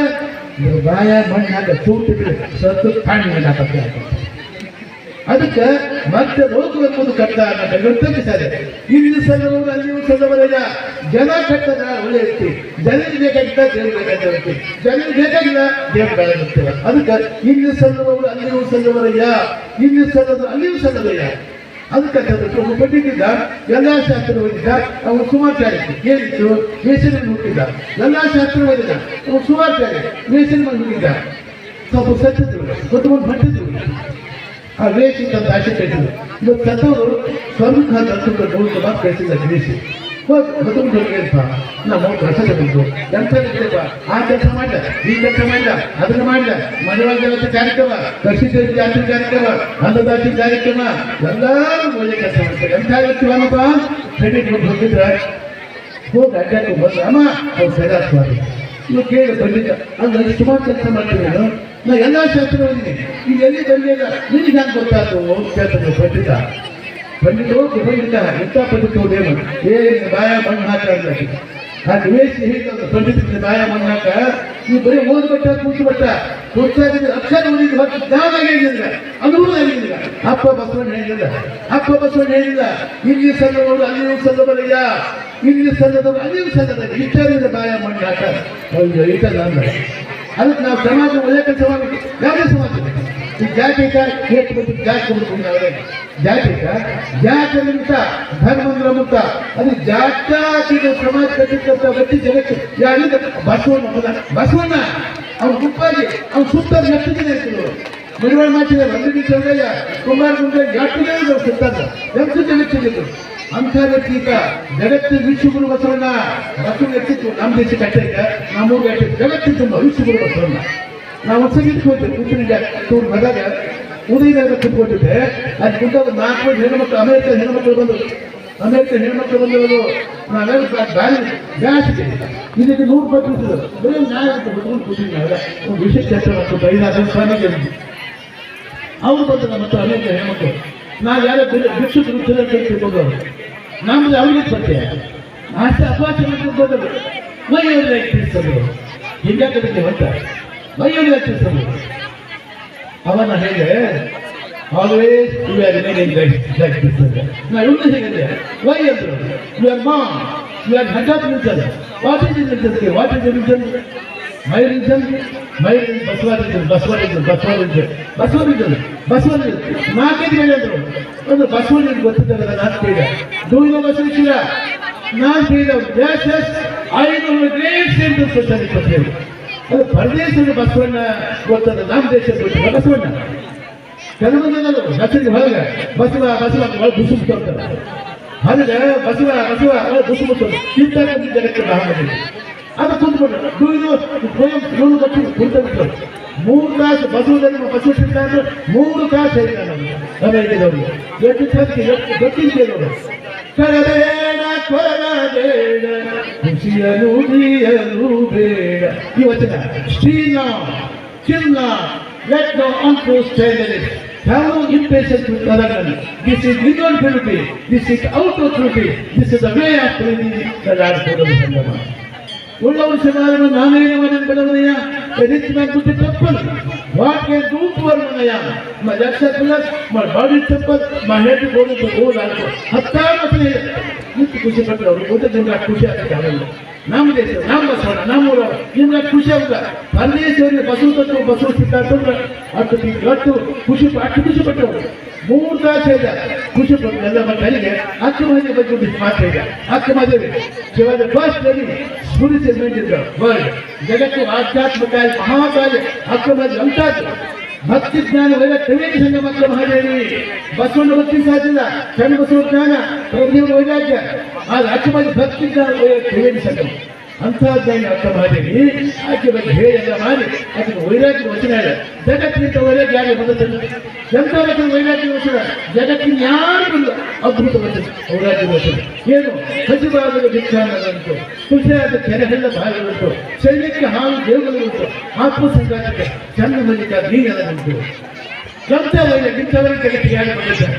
ಇವ್ರ ಬಾಯ ಮಣ್ಣಾಗ ಚೂಟಿದ್ರೆ ಸತ್ತು ಕಾಣಿ ಹಾಕತ್ತೆ ಅದಕ್ಕೆ ಮತ್ತೆ ಲೋಕವೆಂಬುದು ಕಟ್ಟ ಅನ್ನೋದಕ್ಕೆ ಸರಿ ಇಲ್ಲಿ ಸಲ್ಲವರು ಅಲ್ಲಿಯೂ ಸಲ್ಲವರಿಲ್ಲ ಜನ ಕಟ್ಟದ ಒಳ್ಳೆ ಇರ್ತಿ ಜನರಿಗೆ ಬೇಕಾಗಿದ್ದ ದೇವ್ರು ಬೇಕಾದ ಜನರಿಗೆ ಬೇಕಾಗಿಲ್ಲ ದೇವ್ರು ಅದಕ್ಕೆ ಇಲ್ಲಿ ಸಲ್ಲುವವರು ಅಲ್ಲಿಯೂ ಸಲ್ಲವರಯ್ಯ ಇಲ್ಲಿ ಸಲ್ಲದ ಅಲ್ಲಿಯೂ ಸಲ್ಲವಯ್ಯ ಅದಕ್ಕೆ ಒಬ್ಬ ಪಂಡಿತಿದ್ದ ಎಲ್ಲ ಶಾಸ್ತ್ರ ಓದಿದ್ದ ಅವನು ಸುಮಾಚಾರ್ಯ. ಏನಿತ್ತು? ಮೇಸಿನ ಹುಟ್ಟಿದ್ದ. ಎಲ್ಲ ಶಾಸ್ತ್ರ ಓದಿದ್ದ. ಅವನು ಸುಮಾಚಾರ್ಯ. ಮೇಸಿನ ಹುಟ್ಟಿದ್ದ. ಸ್ವಲ್ಪ ಸತ್ತಿದ್ರು. ಗೊತ್ತುಕೊಂಡು ಮಟ್ಟಿದ್ರು ಆ ವೇಷ ಅಂತ ಆಶೆ ಕಟ್ಟಿದ್ರು ಇವತ್ತು ಸತ್ತವರು ಸ್ವರ್ಣ ನೋಡ್ಕೊಂಡು ಮಾತು ಕಳಿಸಿದ ಗಿರೀಶ್ ಹೋಗಿ ಹೊತ್ತುಕೊಂಡು ಹೋಗ್ಯಪ್ಪ ನಮ್ಮ ಕೆಲಸ ಎಂತ ಇರ್ತೇಪ ಆ ಕೆಲಸ ಮಾಡಿದ, ಈ ಕೆಲಸ ಮಾಡಿದ, ಅದನ್ನ ಮಾಡಿದ. ಜಗತ್ತು ಕಾರ್ಯಕ್ರಮ ಕೃಷಿ ಜಾತಿ ಕಾರ್ಯಕ್ರಮ ಅನ್ನದಾತಿ ಕಾರ್ಯಕ್ರಮ. ಎಲ್ಲರೂ ಒಳ್ಳೆ ಕೆಲಸ ಮಾಡ್ತಾರೆ. ಎಂತ ಇರ್ತೀವಲ್ಲಪ್ಪ ಕ್ರೆಡಿಟ್ ಹೋಗಿದ್ರೆ, ಹೋಗಿ ಅಡ್ಡಕ್ಕೆ ಬಂದ, ಅಮ್ಮ, ಅವ್ರು ಸರಿಯಾಗ್ತಾರೆ ನೀವು ಕೇಳಿ ಬಂದಿದ್ದ ಅಂದ್ರೆ ಸುಮಾರು ಕೆಲಸ ಮಾಡ್ತೀನಿ ನಾನು? ನಾ ಎಲ್ಲ ಶಾಸ್ತ್ರ ಬಂದಿದ್ದೀನಿ ಈಗ ಎಲ್ಲಿ ಬಂದಿಲ್ಲ ನಿನಗೆ ಹ್ಯಾಂಗೆ ಗೊತ್ತಾಯ್ತು ಕೇಳ್ತಾರೆ ಪಂಡಿತ ಪಂಡಿತ ಪಂಡಿತ ಎಂತ ಪಂಡಿತ ಏನು ಏ ಬಾಯ ಮಣ್ಣು ಹಾಕ ಆ ನಿವೇಶಿ ಹೇಳಿದ ಬಾಯ ಮಣ್ಣು ಹಾಕ. ನೀವು ಬರೀ ಓದ್ಬಿಟ್ಟ ಕೂತ್ಬಿಟ್ಟ ಕೂತಾಗಿದ್ರೆ ಅಕ್ಷರ ಓದಿದ್ದು ಹೊತ್ತು ಜ್ಞಾನ ಅನುಭವ ಆಗಿಲ್ಲ ಅಪ್ಪ ಬಸವಣ್ಣ ಹೇಳಿಲ್ಲ. ಅಪ್ಪ ಬಸವಣ್ಣ ಹೇಳಿಲ್ಲ. ಇಲ್ಲಿ ಸಲ್ಲವರು ಅಲ್ಲಿಯೂ ಸಲ್ಲಬರಯ್ಯ ಇಲ್ಲಿ. ಸಲ್ಲದವರು ಅಲ್ಲಿಯೂ ಸಲ್ಲದ ಇಷ್ಟರಿಂದ ಬಾಯ ಮಣ್ಣು ಹಾಕ. ಅಂದ್ರೆ ಅದಕ್ಕೆ ನಾವು ಸಮಾಜ ಒಳ್ಳೆ ಕೆಲಸ ಸಮಾಜ? ಜಾತಿಕ ಜಾತಿ ಜಾತಿಕ ಅದು ಜಾತ್ಯಾತೀತ ಸಮಾಜ ಕಟ್ಟಿದಂತ ವ್ಯಕ್ತಿ ಜಗತ್ತು ಯಾರಿಂದ ಬಸವಣ್ಣ? ಬಸವಣ್ಣ ಅವ್ನು ಗುಪ್ಪಾಗಿ ಅವ್ನು ಸುತ್ತ ನೆಟ್ಟಿದ್ದೀನಿ ಅಂತಿದ್ರು ಮಡಿವಾಳ ಮಾತಿದೆ ರಂಗಡಿ ಚಂದ್ರಯ್ಯ, ಕುಮಾರ್ ಮುಂದೆ ಯಾಟಿಗೆ ಸುತ್ತ ಎಂತ ಜಗತ್ತಿದ್ರು ಅಂಥ ವ್ಯಕ್ತಿಗ ಈಗ ಜಗತ್ತಿನ ವಿಶ್ವಗುರು ಬಸವಣ್ಣ. ಬಸವಣ್ಣ ಎತ್ತಿತ್ತು. ನಮ್ಮ ದೇಶ ಕಟ್ಟಕ್ಕೆ ನಮ್ಮೂರು ಕಟ್ಟಿತ್ತು ಜಗತ್ತಿನ ತುಂಬ ವಿಶ್ವಗುರು ಬಸವಣ್ಣ. ನಾವು ಹೊಸಗಿಟ್ಟು ಹೋಗ್ತೇವೆ ಕೂತಿನಿಗೆ ಟೂರ್ ಹೋದಾಗ ಉದಯದಾಗ ಕೂತ್ಕೊಂಡಿದ್ದೆ ಅಲ್ಲಿ ಕುಂತಾಗ ನಾಲ್ಕು ಮಂದಿ ಹೆಣ್ಮಕ್ಳು ಅಮೆರಿಕ ಹೆಣ್ಮಕ್ಳು ಬಂದು ಅಮೆರಿಕ ಹೆಣ್ಮಕ್ಳು ಬಂದಿರೋದು ನಾವೆಲ್ಲ ಬ್ಯಾಲಿ ಜಾಸ್ತಿ ಇದಕ್ಕೆ ನೂರು ರೂಪಾಯಿ ಕೊಟ್ಟಿದ್ರು ಬರೀ ನ್ಯಾಯ ಅಂತ ಬಿಟ್ಕೊಂಡು ಕೂತಿದ್ದೆ ನಾವೆಲ್ಲ. ಒಂದು ವಿಶೇಷ ಚರ್ಚೆ ಮಾಡ್ಕೊಂಡು ಐದಾರು ಸ್ವಾಮಿಗೆ ಅವ್ರು ಬಂದ ನಮ್ಮ ಹತ್ರ ಹೆಣ್ಮಕ್ಳು, ನಾವು ಯಾರೋ ಭಿಕ್ಷುಕರು ತಿಳ್ಕೊಂಡು ನಮ್ದು ಅವ್ರಿಗೆ ಪರಿಚಯ ಅಷ್ಟೇ ಅಪವಾಸ ಮೈಯವ್ರಿಗೆ ತಿಳಿಸೋದು ಅವನ ಹೇಗೆ always you are remaining like this ನಾ ಇವನು ಹೇಳಿದೆ ವೈ ಅಂದ್ರು you are mom you are head of religion what is religion what is religion my religion my Basava religion Basava religion Basava religion Basava religion Basava religion ನಾಲ್ಕೈದು ಹೇಳಿದ್ರು ಒಂದು Basava religion ಗೊತ್ತಿದ್ದಲ್ಲ ನಾನು ಕೇಳಿದೆ do you know Basaveshwara ನಾನು ಕೇಳಿದವು yes yes I know great center specialty Patel ಅದು ಪರದೇಶದ ಬಸವಣ್ಣ ಗೊತ್ತದ ನಮ್ಮ ದೇಶದ ಗೊತ್ತಿಲ್ಲ ಬಸವಣ್ಣ ಕೆಲವೊಂದು ಹೆಸರಿಗೆ ಹೊರಗೆ ಬಸವ ಬಸವ ಅಂತ ಒಳಗೆ ಬುಸು ಮುಚ್ತಾರೆ ಹೊರಗೆ ಬಸವ ಬಸವ ಒಳಗೆ ಬುಸು ಮುಚ್ಚೋದು ಇಂತಹ ಜಗಕ್ಕೆ ಮಹಾಮತಿ ಅದು ಕುಂತ್ಕೊಂಡು ಡೂ ಇದು ಸ್ವಯಂ ಇವನು ಗೊತ್ತಿಲ್ಲ ಕುಂತ್ಕೊಂಡು ಮೂರು ತಾಸು ಬಸವದಲ್ಲಿ ಬಸವ ಸಿದ್ಧಾಂತ ಮೂರು ತಾಸು ಹೇಳಿ ನಾನು ಅಮೆರಿಕದವರಿಗೆ ಎಷ್ಟು ತಾಸು ಎಷ್ಟು ಗೊತ್ತಿದ್ದೇನೆ ಕರಬೇಡ ಕೊರಬೇಡ ಖುಷಿಯನು ನೀಯಲು ಬೇಡ ಈ ವಚನ ಶ್ರೀನ ಚಿನ್ನ let no untruth stand in it. Have no impatience with other men. This is inward purity. This is outward purity. This is the way of purity that I have told the ಉಳ್ಳವರು ಸಮಾಜವನ್ನು ನಾನೇನು ಮಾಡಲು ಬಡವನಯ್ಯ rich man ಬುದ್ಧಿ ತಪ್ಪಲ್ what can do to our ಮನಯ್ಯ my left side plus my body ತಪ್ಪಲ್ my head ಗೋದು to goal also ಹತ್ತಾರು ಮಕ್ಕಳು ನಿಂತು ಖುಷಿ ಪಟ್ಟರು ಅವರು ಗೊತ್ತ ನಿಮ್ಗೆ ಖುಷಿ ಆಗ್ತದೆ ಅವರಿಗೆ ನಮ್ಮ ದೇಶ ನಮ್ಮ ಬಸವಣ್ಣ ನಮ್ಮೂರ. ನಿಮ್ಗೆ ಖುಷಿ ಆಗುತ್ತ ಪರದೇಶವರಿಗೆ ಬಸವ ತತ್ವ, ಬಸವ ಸಿದ್ಧಾಂತ ಅಷ್ಟು ಅಷ್ಟು ಖುಷಿ ಅಷ್ಟು ಖುಷಿ ಪಟ್ಟವರು ಮೂರು ತಾಸು ಇದೆ. ಖುಷಿ ಪಟ್ಟು ಎಲ್ಲ ಮಕ್ಕಳಿಗೆ ಹತ್ತು ಮಂದಿ ಬಗ್ಗೆ ಒಂದು ಮಾತ್ರ ಇದೆ. ಹತ್ತು ಮಂದಿ ಶಿವಾಜಿ ಫಸ್ಟ್ ಅಲ್ಲಿ ಮೇಂಟಿದ್ದ ವರ್ಲ್ಡ್ ಜಗತ್ತು ಆಧ್ಯಾತ್ಮಿಕ ಮಹಾಕಾಲಿ ಹತ್ತು ಮಂದಿ ಅಂತಾದ್ದು ಭಕ್ತಿ ಜ್ಞಾನ ತ್ರಿವೇಣಿ ಸಂಘ ಮಕ್ಕಳ ಮಹಾದೇವಿ. ಬಸವಣ್ಣ ಭಕ್ತಿ ಸಾಧಿಸಿದ ಚಂಡ ಬಸವ ಜ್ಞಾನ ಪ್ರಭುದೇವರ ವೈರಾಗ್ಯ. ಆ ರಾಜ್ಯವಾಗಿ ಭಕ್ತಿ ಜ್ಞಾನ ತ್ರಿವೇಣಿ ಸಂಘ ಅಂತಹದ್ದೇನು ಅರ್ಥ ಮಾಡಿ ಆಕೆ ಬಗ್ಗೆ ಹೇಳಿ ಎಲ್ಲ ಮಾಡಿ ಅದಕ್ಕೆ ವೈರಾಗ್ಯ ವಚನ ಇದೆ ಜಗತ್ತಿನಿಂದ ವೈರಾಗ್ಯ ಯಾರಿಗೆ ಬಂದದ್ದು? ಎಂಥ ವಚನ ವೈರಾಗ್ಯ ವಚನ? ಜಗತ್ತಿನ ಯಾರಿಗಿಲ್ಲ ಅದ್ಭುತ ವಚನ, ವೈರಾಗ್ಯ ವಚನ. ಏನು? ಸಚಿವಾಲಯದ ಭಿಕ್ಷಾನದಂತು ಕೃಷಿಯಾದ ಕೆರೆಹಳ್ಳ ಭಾಗಗಳುಂಟು ಶೈಲಕ್ಕೆ ಹಾಲು ದೇವಗಳುಂಟು ಆತ್ಮ ಸಂಘಾತಕ್ಕೆ ಚಂದ ಮಲ್ಲಿಕ ನೀನೆಲ್ಲದುಂಟು ಎಂಥ ವೈರಾಗ್ಯ ಇಂಥವರ ಜಗತ್ತಿಗೆ ಯಾರು ಬಂದಿದ್ದಾರೆ?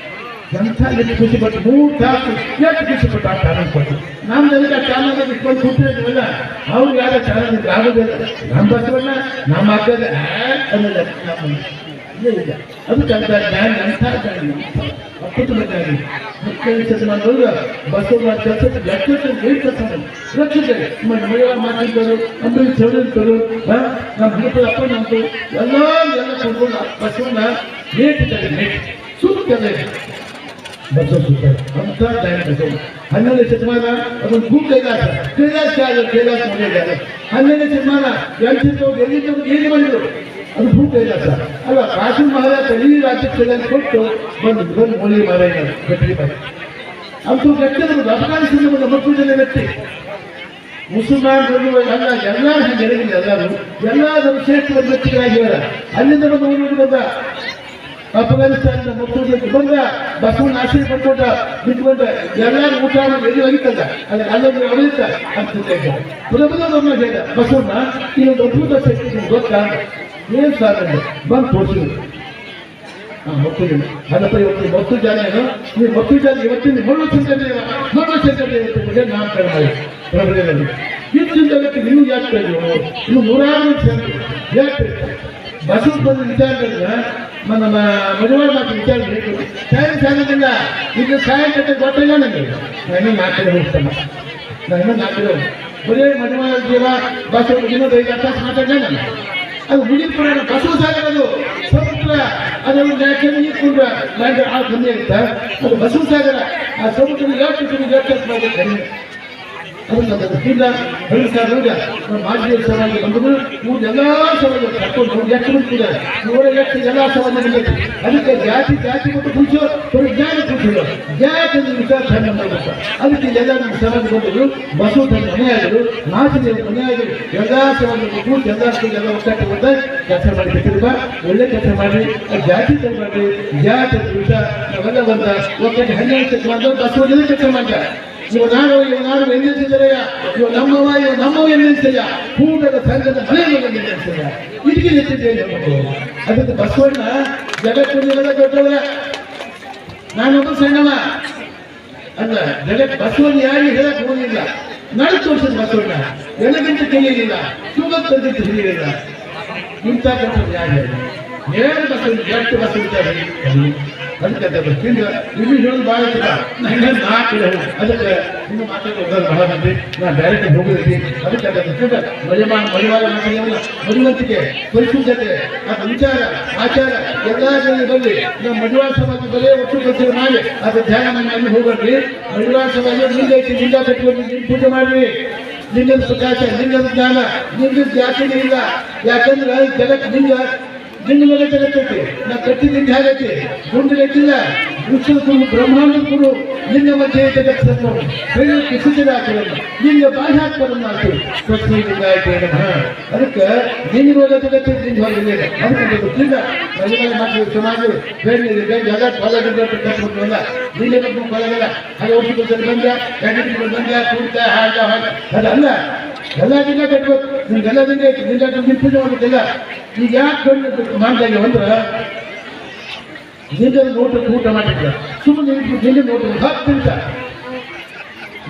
ಗಣೇಶನ ಮನೆಗೆ ಹಾಕ್ತೀನ ಎಂಥ ಎಷ್ಟು ಖುಷಿ ಪಟ್ಟು ಮೂರು ತಾಸು ಎಷ್ಟು ಖುಷಿ ಪಟ್ಟು ಆ ಚಾನಲ್ ಕೊಟ್ಟು ನಮ್ಮ ನನಗೆ ಆ ಚಾನಲ್ ಇಟ್ಕೊಂಡು ಕೂತಿದ್ದೀವಲ್ಲ ಅವ್ರು ಯಾರ ಚಾನಲ್ ಇದ್ರೆ ಆಗೋದಿಲ್ಲ ನಮ್ಮ ಬಸವಣ್ಣ ನಮ್ಮ ಅಕ್ಕದ ಅನ್ನೋದ ನಮ್ಮ ಇಲ್ಲೇ ಇಲ್ಲ ಅದು ಕಂತ ಜ್ಞಾನ ಎಂಥ ಜ್ಞಾನ ಅದ್ಭುತವಾಗಿ ಮುಖ್ಯ ಶತಮಾನದೊಳಗ ಬಸವಣ್ಣ ಕೆಲಸ ಲಕ್ಷ ಏಳು ಕೆಲಸ ಲಕ್ಷದಲ್ಲಿ ಮಳೆಯ ಮಾತಾಡ್ತಾರೆ ಅಂಬರೀಷ್ ಚೌಡಂತರು ನಮ್ಮ ಹಿಡಿತ ಅಪ್ಪ ನಂತು ಎಲ್ಲ ಎಲ್ಲ ಕೊಂಡ್ಕೊಂಡು ಬಸವಣ್ಣ ನೇಟಿದ್ದಾರೆ ನೇಟ್ ಸೂಕ್ತದೆ ಬಸವ ಸೂಕ್ತ ಅಂತ ಹನ್ನೆರಡನೇ ಶತಮಾನ ಅದೊಂದು ಭೂ ಕೈಲಾಸ ಕೈಲಾಸ ಆಗ ಕೈಲಾಸ ಮಾಡಿದ್ದಾರೆ ಹನ್ನೆರಡನೇ ಶತಮಾನ ಎಲ್ಲಿದ್ದು ಎಲ್ಲಿದ್ದು ಏನು ಮಾಡಿದ್ರು ಅದು ಭೂ ಕೈಲಾಸ. ಅಲ್ಲ ಕಾಶಿ ಮಹಾರಾಜ ಇಡೀ ರಾಜ್ಯಕ್ಕೆ ಕೊಟ್ಟು ಬಂದು ಬಂದು ಮೂಲಿ ಅಂತೂ ಗಟ್ಟಿ ಗಟ್ಟಿದ ಅಫ್ಘಾನಿಸ್ತಾನದ ಮತ್ತು ಜನ ವ್ಯಕ್ತಿ. ಮುಸಲ್ಮಾನರು ಎಲ್ಲ, ಎಲ್ಲರೂ ಎಡಗಿಲ್ಲ ಎಲ್ಲರೂ. ಎಲ್ಲರೂ ಶ್ರೇಷ್ಠ ವ್ಯಕ್ತಿಗಳಾಗಿದ್ದಾರೆ ಅಲ್ಲಿಂದ ಬಂದು ಬಂದ. ಅಫ್ಘಾನಿಸ್ತಾನದ ಮಕ್ಕಳಿಗೆ ಬಂದ ಬಸವನ ಆಶ್ರಯ ಪಡ್ಕೊಂಡ ಬಿಟ್ಕೊಂಡ ಎಲ್ಲರೂ ಊಟ ಎಲ್ಲಿ ಹೋಗಿತ್ತಲ್ಲ ಅದ್ರ ಅಲ್ಲೊಂದು ಅವಳಿತ ಅಂತ ಹೇಳಿದ ಬಸವಣ್ಣ ಈ ಒಂದು ಅದ್ಭುತ ಶಕ್ತಿ ಗೊತ್ತಾ? ಏನ್ ಸಾಧನೆ ಬಂದು ತೋರಿಸಿದ್ರು ಮಕ್ಕಳು ಅದಪ್ಪ ಇವತ್ತು ಜನ ಏನು? ನೀವು ಜನ ಇವತ್ತಿನ ಮರಳು ಚಿಂತನೆ ಮರಳು ಚಿಂತನೆ ಬಗ್ಗೆ ನಾಮಕರಣ ಮಾಡಿ. ಪ್ರಭುದೇವರಲ್ಲಿ ಹೆಚ್ಚಿನ ಜಗತ್ತಿಗೆ ಇನ್ನೂ ಯಾಕೆ ನೀವು ನೂರಾರು ಯಾಕೆ ಬಸವ ಬಂದ ವಿಚಾರ ಮಾಡಿದ್ರೆ ನಮ್ಮ ಮದುವೆ ಮಾತು ವಿಚಾರ ಬೇಕು ಟೈಮ್ ಸಾಗೋದಿಲ್ಲ ಈಗ ಸಾಯಂಕಾಲ ಗೊತ್ತಿಲ್ಲ ನನಗೆ. ನಾನು ನಾಲ್ಕು ಕಡೆ ಹೋಗ್ತಾನೆ ನಾನು ನಾಲ್ಕು ಕಡೆ ಹೋಗ್ತೀನಿ ಬರೀ ಮದುವೆ ಜೀವ ಬಸವ ಇನ್ನೊಂದು ಐದು ತಾಸು ಮಾತಾಡಿದೆ ನಾನು. ಅದು ಮುಗಿದ ಪುರಾಣ ಬಸವ ಸಾಗರ ಅದು ಸಮುದ್ರ ಅದನ್ನು ನ್ಯಾಚುರಲ್ ನೀರು ಕುಂಡ್ರ ಲ್ಯಾಂಡ್ ಆ ಕಮ್ಮಿ ಆಗುತ್ತೆ ಅದು ಬಸವ ಸಾಗರ, ಆ ಸಮುದ್ರ ಯಾಕೆ ಯೋಚನೆ ಮಾಡಿ ಅದಕ್ಕಿಂತ ಹೇಳಿಸಾದಾಗ ಮಾಜಿ ಸಮಾಜ ಬಂದರು ಇವ್ರು ಎಲ್ಲ ಸಮಾಜ ಕರ್ಕೊಂಡು ಎಲ್ಲಾ ಸಮಾಜ ಅದಕ್ಕೆ ಜಾತಿ ಜಾತಿ ಮತ್ತು ಕುಂಚು ಜ್ಞಾನ ಕುಂಚು ಜಾತಿ ವಿಚಾರ ಧರ್ಮ ಅದಕ್ಕೆ ಎಲ್ಲ ನಮ್ಮ ಸಮಾಜ ಬಂದರು ಬಸವ ಧರ್ಮ ಮನೆಯಾಗರು ನಾಚಿನ ಮನೆಯಾಗರು ಎಲ್ಲ ಸಮಾಜ ಕೂತು ಎಲ್ಲಾ ಎಲ್ಲ ಒಟ್ಟಾಗಿ ಬಂದ ಕೆಲಸ ಒಳ್ಳೆ ಕೆಲಸ ಮಾಡಿ ಜಾತಿ ಕೆಲಸ ಮಾಡಿ ಜಾತಿ ವಿಚಾರ ಅವೆಲ್ಲ ಬಂದ ಒಟ್ಟಾಗಿ ಹನ್ನೆರಡು ಶತಮಾನ ಬಸವ ಜನ ಕೆಲಸ ಮಾಡ್ತಾರೆ ಇವ ನಾನು ಇವ ನಾನು ಎನ್ನೆನ್ಸಿದರೆಯ ಇವ ನಮ್ಮವ ಇವ ನಮ್ಮವ ಎನ್ನೆನ್ಸಯ್ಯ ಕೂಟದ ಸಂಘದ ಮನೆ ಎನ್ನೆನ್ಸಯ್ಯ ಇದಕ್ಕೆ ಎತ್ತಿದ್ದೇನೆ ಮಕ್ಕಳು ಅದಕ್ಕೆ ಬಸವಣ್ಣ ಜಗತ್ತಿನೆಲ್ಲ ದೊಡ್ಡವರ ನಾನೊಬ್ಬ ಸಣ್ಣವ ಅಲ್ಲ ಜಗತ್ ಬಸವಣ್ಣ ಯಾರಿಗೆ ಹೇಳಕ್ ಹೋಗಿಲ್ಲ ನಡು ತೋರಿಸಿದ ಬಸವಣ್ಣ ಎನಗಂತ ಕೈಯಲಿಲ್ಲ ತುಮತ್ತಂತ ಹಿರಿಯಲಿಲ್ಲ ಇಂಥ ಕೆಲಸ ಯಾರು ಹೇಳಿ ನೇರ ಬಸವಣ್ಣ ಎಷ್ಟು ಬಸವಣ್ಣ ಅದಕ್ಕೆ ಹೇಳೋದು ಭಾಳ ಅದಕ್ಕೆ ಇನ್ನು ಮಂದಿ ನಾನು ಡೈರೆಕ್ಟ್ ಹೋಗಿರ್ತೀನಿ ಅದಕ್ಕೆ ಅದಕ್ಕೆ ತಿಂದ ಮರಿಮಾ ಮರಿವಾರ ಮಾತಿಗೆಲ್ಲ ಮರಿವಂತಿಕೆ ಪರಿಶುದ್ಧತೆ ಅದು ವಿಚಾರ ಆಚಾರ ಎಲ್ಲ ಬರಲಿ ನಮ್ಮ ಮಡಿವಾಳ ಸಮಾಜ ಬರೇ ಒಟ್ಟು ಕಲ್ಚರ್ ಮಾಡಿ ಅದು ಧ್ಯಾನ ಮನೆಯಲ್ಲಿ ಹೋಗ್ರಿ ಮಡಿವಾಳ ಸಮಾಜ ಲಿಂಗ ಐತಿ ಲಿಂಗ ಕಟ್ಕೊಂಡು ಪೂಜೆ ಮಾಡ್ರಿ ಲಿಂಗದ ಪ್ರಕಾಶ ಲಿಂಗದ ಜ್ಞಾನ ಲಿಂಗದ ಜಾತಿನೇ ಇಲ್ಲ ಯಾಕಂದ್ರೆ ಜಗತ್ತು ಲಿಂಗ ಲಿಂಗ ಮೇಲೆ ಜಗತ್ತೈತಿ ನಾ ಕಟ್ಟಿದ್ದಿಂದ ಹೇಗೈತಿ. ಗುಂಡು ಗಟ್ಟಿಲ್ಲ ವಿಶ್ವದ ಕುರು ಬ್ರಹ್ಮಾಂಡ ಕುರು ಲಿಂಗ ಮಧ್ಯೆ ಜಗತ್ತು ಬೆಳ್ಳಿ ಕಿಸಿದ ಹಾಕಿರಲ್ಲ ಲಿಂಗ ಬಾಹ್ಯಾತ್ಮರ ಆಯ್ತು ನಮಃ. ಅದಕ್ಕೆ ನಿನ್ನ ಮೇಲೆ ಜಗತ್ತು ಲಿಂಗ ಹೋಗಿದೆ ಅದಕ್ಕೆ ಅದು ಗೊತ್ತಿಲ್ಲ ಮಹಿಳೆ ಮಾತು ಸಮಾಜ ಬೇರೆ ಜಗತ್ ಹೊಲಗಿದ್ದ ಕಟ್ಬಿಟ್ಟಲ್ಲ ಲಿಂಗ ಬಗ್ಗೆ ಹೊಲಗಲ್ಲ ಅದು ವರ್ಷಕ್ಕೆ ಬಂದ. ಬಂದ ಕೂಡ ಹಾಡ ಹಾಡ ಅದಲ್ಲ ಎಲ್ಲ ಲಿಂಗ ಕಟ್ಬೇಕು ನಿಮ್ಗೆಲ್ಲ ಲಿಂಗ ಐತಿ ಲಿಂಗ ನಿಮ್ ಪೂಜೆ ಮಾಡೋದಿಲ್ಲ ಈಗ ಯಾಕೆ ಕಣ್ಣು ಮಾಡ್ತಾ ಇದೀವಿ ಅಂದ್ರೆ ಲಿಂಗದ ನೋಟ ಊಟ ಮಾಡಿದ್ರ ಸುಮ್ಮನೆ ಲಿಂಗ ನೋಟ ಹತ್ತು ನಿಮಿಷ.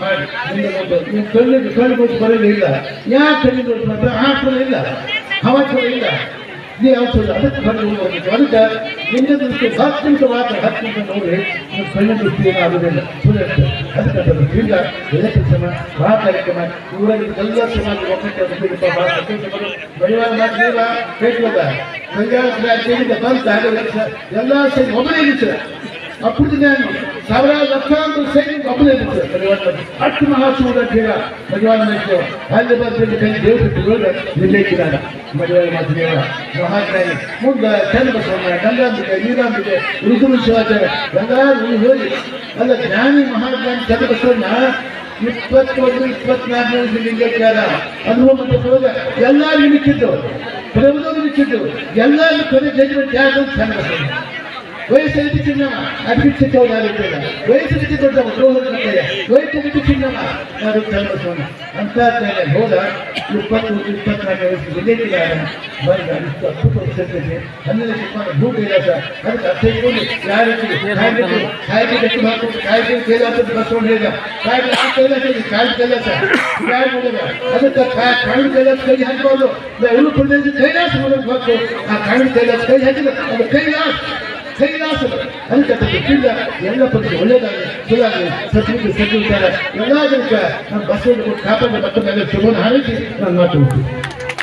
ಮಾಡಿ. ಲಿಂಗ ನೋಟ ನೀವು ಕಣ್ಣಿಗೆ ಕಣ್ಣು ಬರೋದು ಇಲ್ಲ. ಯಾಕೆ ಕಣ್ಣಿಗೆ ಮಾತ್ರ ಹಾಸ್ಪಿಟಲ್ ಇಲ್ಲ? ಹವಾಚಲ ಇಲ್ಲ. ನೀವು ಯಾವ ಅದಕ್ಕೆ ಬಂದು ಅದಕ್ಕೆ ನಿನ್ನೆ ದೃಷ್ಟಿ ಹತ್ತು ನಿಮಿಷ ಮಾತ್ರ ಹತ್ತು ನಿಮಿಷ ನೋಡಿ ನೀವು ಸಣ್ಣ ದೃಷ್ಟಿಯನ್ನು ಆಗೋದಿಲ್ಲ ಸುಳ್ಳು ಅದಕ್ಕೆ ಬಂದು ಈಗ ಕಾರ್ಯಕ್ರಮ ಬಹಳ ಕಾರ್ಯಕ್ರಮ ಇವರಲ್ಲಿ ಎಲ್ಲ ಸಮಾಜ ಒಕ್ಕೂಟ ಬಹಳ ಬಡವಾರ ಮಾಡಿಲ್ಲ ಬೇಕಲ್ಲ ಸಂಜೆ ಬಂತ ಎಲ್ಲ ಸೇರಿ ಒಬ್ಬನೇ ನಿಮಿಷ. ಅಪ್ಪುಟ್ಟಿದೆ నేను ಸಾವಿರಾರು ಲಕ್ಷಾಂತರ ಸೈನಿಕ ಒಬ್ಬನೇ ಇರುತ್ತೆ ಪರಿವಾರ ಬಗ್ಗೆ ಅಷ್ಟು ಮಹಾಶಿವರಾಜ್ಯ ಜೀವ ಪರಿವಾರ ಮಾಡಿದ್ದೇವೆ ಹೈದರಾಬಾದ್ ಕೈ ದೇವರು ನಿರ್ಲೇಖಿಸಿದಾಗ ಮದುವೆ ಮಾತುದೇವ ಮಹಾಜ್ಞಾನಿ ಮುಂದೆ ಚಂದ್ರಬಸವಣ್ಣ ಗಂಗಾಂಬಿಕೆ ನೀರಾಂಬಿಕೆ ಋತುರು ಶಿವಾಚಾರ್ಯ ಎಲ್ಲರೂ ಹೋಗಿ ಅಲ್ಲ, ಜ್ಞಾನಿ ಮಹಾಜ್ಞಾನಿ ಚಂದ್ರಬಸವಣ್ಣ ಇಪ್ಪತ್ತೊಂದು ಇಪ್ಪತ್ನಾಲ್ಕು ವರ್ಷ ಲಿಂಗಕ್ಕಾದ ಅನುಭವ ಮತ್ತು ಎಲ್ಲ ನಿಕ್ಕಿದ್ದು ಪ್ರಭುದವರು ನಿಕ್ಕಿದ್ದು ಎಲ್ಲರೂ ಕೊನೆ ಜಜ್ಮೆಂಟ್ ಯಾರು ಚನ್ನಬಸವಣ್ಣ ವಯಸ್ಸಲ್ಲಿ ಚಿನ್ನಮ್ಮ ಅದಕ್ಕೆ ಚಿಕ್ಕವರಾಗಿರ್ತೇವೆ ವಯಸ್ಸಲ್ಲಿ ದೊಡ್ಡವ ದ್ರೋಹದ ಕೈಯ ವಯಸ್ಸಲ್ಲಿ ಚಿನ್ನಮ್ಮ ನಾನು ಚನ್ನಬಸವಣ್ಣ ಅಂತ ಮೇಲೆ ಹೋದ ಇಪ್ಪತ್ತು, ಇಪ್ಪತ್ನಾಲ್ಕು ವಯಸ್ಸು ವಿಜಯಕಿಯಾರ ಬಂದ ಇಷ್ಟು ಅದ್ಭುತ ಸತ್ಯತೆ ಹನ್ನೆರಡು ಶತಮಾನ ಇಲ್ಲ ಸರ್ ಅದಕ್ಕೆ ಅರ್ಥ ಇಟ್ಕೊಂಡು ಯಾರಿಗೆ ಕಾಯ್ದೆ ಗಟ್ಟಿ ಮಾಡ್ಕೊಂಡು ಕಾಯ್ದೆ ಕೈಲಾಸ ಅಂತ ಬಸವಣ್ಣ ಹೇಳಿದ. ಕಾಯ್ದೆ ಆ ಇದೆ ಕಾಯ್ದೆ ಕೈಲಾಸ. ಮಾಡಿದ ಅದಕ್ಕೆ ಕಾಯ್ದೆ ಕೈಲಾಸ ಕೈ ಹಾಕಬಾರ್ದು. ಉಳು ಪ್ರದೇಶ ಕೈಲಾಸ ಮಾಡೋದು ಆ ಕಾಯ್ದೆ ಕೈಲಾಸ ಕೈ ಹಾಕಿದ ಅದು ಕೈಲಾಸ. ಕೈಲಾಸ ಅದಕ್ಕೆ ಅದಕ್ಕೆ ಗೊತ್ತಿಲ್ಲ ಎಲ್ಲ ಪಕ್ಷ ಒಳ್ಳೇದಾಗಲಿ, ಸುಳ್ಳಾಗಲಿ ಸತ್ಯಕ್ಕೆ ಸತ್ಯ ಎಲ್ಲ ಜನಕ್ಕೆ ನಾನು ಬಸ್ ಕಾಪಾಡಿ ಮತ್ತೊಂದು ಶುಭನ ಹಾರೈಸಿ ನಾನು ಮಾತು